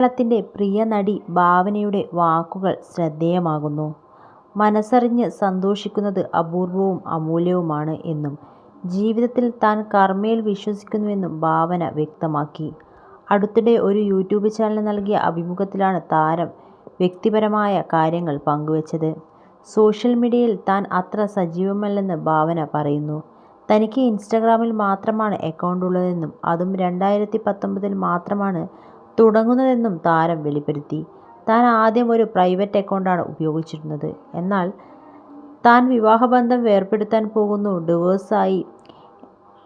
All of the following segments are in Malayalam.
മലയാളത്തിന്റെ പ്രിയ നടി ഭാവനയുടെ വാക്കുകൾ ശ്രദ്ധേയമാകുന്നു. മനസ്സറിഞ്ഞ് സന്തോഷിക്കുന്നത് അപൂർവവും അമൂല്യവുമാണ് എന്നും ജീവിതത്തിൽ താൻ കർമ്മയിൽ വിശ്വസിക്കുന്നുവെന്നും ഭാവന വ്യക്തമാക്കി. അടുത്തിടെ ഒരു യൂട്യൂബ് ചാനൽ നൽകിയ അഭിമുഖത്തിലാണ് താരം വ്യക്തിപരമായ കാര്യങ്ങൾ പങ്കുവച്ചത്. സോഷ്യൽ മീഡിയയിൽ താൻ അത്ര സജീവമല്ലെന്ന് ഭാവന പറയുന്നു. തനിക്ക് ഇൻസ്റ്റഗ്രാമിൽ മാത്രമാണ് അക്കൗണ്ട് ഉള്ളതെന്നും അതും രണ്ടായിരത്തി പത്തൊമ്പതിൽ മാത്രമാണ് തുടങ്ങുന്നതെന്നും താരം വെളിപ്പെടുത്തി. താൻ ആദ്യം ഒരു പ്രൈവറ്റ് അക്കൗണ്ടാണ് ഉപയോഗിച്ചിരുന്നത്. എന്നാൽ താൻ വിവാഹബന്ധം വേർപെടുത്താൻ പോകുന്നു, ഡിവേഴ്സായി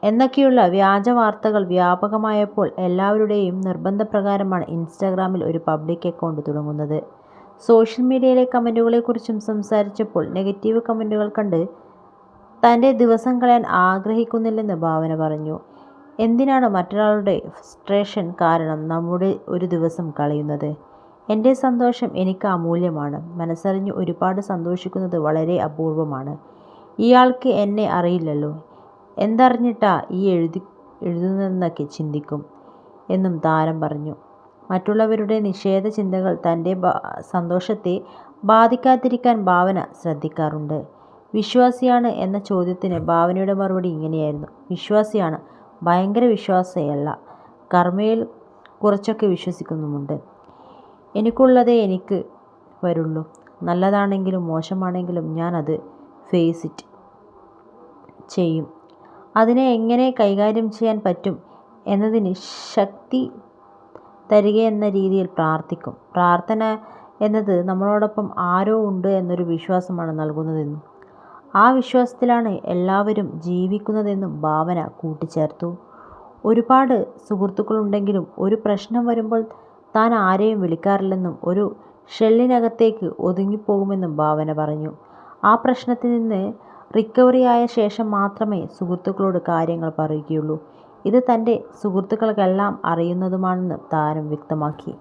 എന്നൊക്കെയുള്ള വ്യാജ വാർത്തകൾ വ്യാപകമായപ്പോൾ എല്ലാവരുടെയും നിർബന്ധപ്രകാരമാണ് ഇൻസ്റ്റാഗ്രാമിൽ ഒരു പബ്ലിക് അക്കൗണ്ട് തുടങ്ങുന്നത്. സോഷ്യൽ മീഡിയയിലെ കമന്റുകളെക്കുറിച്ചും സംസാരിച്ചപ്പോൾ നെഗറ്റീവ് കമന്റുകൾ കണ്ട് തന്റെ ദിവസം കളയാൻ ആഗ്രഹിക്കുന്നില്ലെന്ന് ഭാവന പറഞ്ഞു. എന്തിനാണ് മറ്റൊരാളുടെ ഫ്രസ്ട്രേഷൻ കാരണം നമ്മുടെ ഒരു ദിവസം കളയുന്നത്. എന്റെ സന്തോഷം എനിക്ക് അമൂല്യമാണ്. മനസ്സറിഞ്ഞ് ഒരുപാട് സന്തോഷിക്കുന്നത് വളരെ അപൂർവമാണ്. ഇയാൾക്ക് എന്നെ അറിയില്ലല്ലോ, എന്തറിഞ്ഞിട്ടാ ഈ എഴുതി എഴുതുന്നതെന്നൊക്കെ ചിന്തിക്കും എന്നും താരം പറഞ്ഞു. മറ്റുള്ളവരുടെ നിഷേധ ചിന്തകൾ തന്റെ സന്തോഷത്തെ ബാധിക്കാതിരിക്കാൻ ഭാവന ശ്രദ്ധിക്കാറുണ്ട്. വിശ്വാസിയാണ് എന്ന ചോദ്യത്തിന് ഭാവനയുടെ മറുപടി ഇങ്ങനെയായിരുന്നു. വിശ്വാസിയാണ്, ഭയങ്കര വിശ്വാസിയല്ല. കർമ്മയിൽ കുറച്ചൊക്കെ വിശ്വസിക്കുന്നുമുണ്ട്. എനിക്കുള്ളതേ എനിക്ക് വരുള്ളൂ. നല്ലതാണെങ്കിലും മോശമാണെങ്കിലും ഞാൻ അത് ഫേസ് ഇറ്റ് ചെയ്യും. അതിനെ എങ്ങനെ കൈകാര്യം ചെയ്യാൻ പറ്റും എന്നതിന് ശക്തി തരികയെന്ന രീതിയിൽ പ്രാർത്ഥിക്കും. പ്രാർത്ഥന എന്നത് നമ്മളോടൊപ്പം ആരോ ഉണ്ട് എന്നൊരു വിശ്വാസമാണ് നൽകുന്നതെന്നും ആ വിശ്വാസത്തിലാണ് എല്ലാവരും ജീവിക്കുന്നതെന്നും ഭാവന കൂട്ടിച്ചേർത്തു. ഒരുപാട് സുഹൃത്തുക്കളുണ്ടെങ്കിലും ഒരു പ്രശ്നം വരുമ്പോൾ താൻ ആരെയും വിളിക്കാറില്ലെന്നും ഒരു ഷെല്ലിനകത്തേക്ക് ഒതുങ്ങിപ്പോകുമെന്നും ഭാവന പറഞ്ഞു. ആ പ്രശ്നത്തിൽ നിന്ന് റിക്കവറി ആയ ശേഷം മാത്രമേ സുഹൃത്തുക്കളോട് കാര്യങ്ങൾ പറയുകയുള്ളൂ. ഇത് തന്റെ സുഹൃത്തുക്കൾക്കെല്ലാം അറിയുന്നതുമാണെന്ന് താരം വ്യക്തമാക്കി.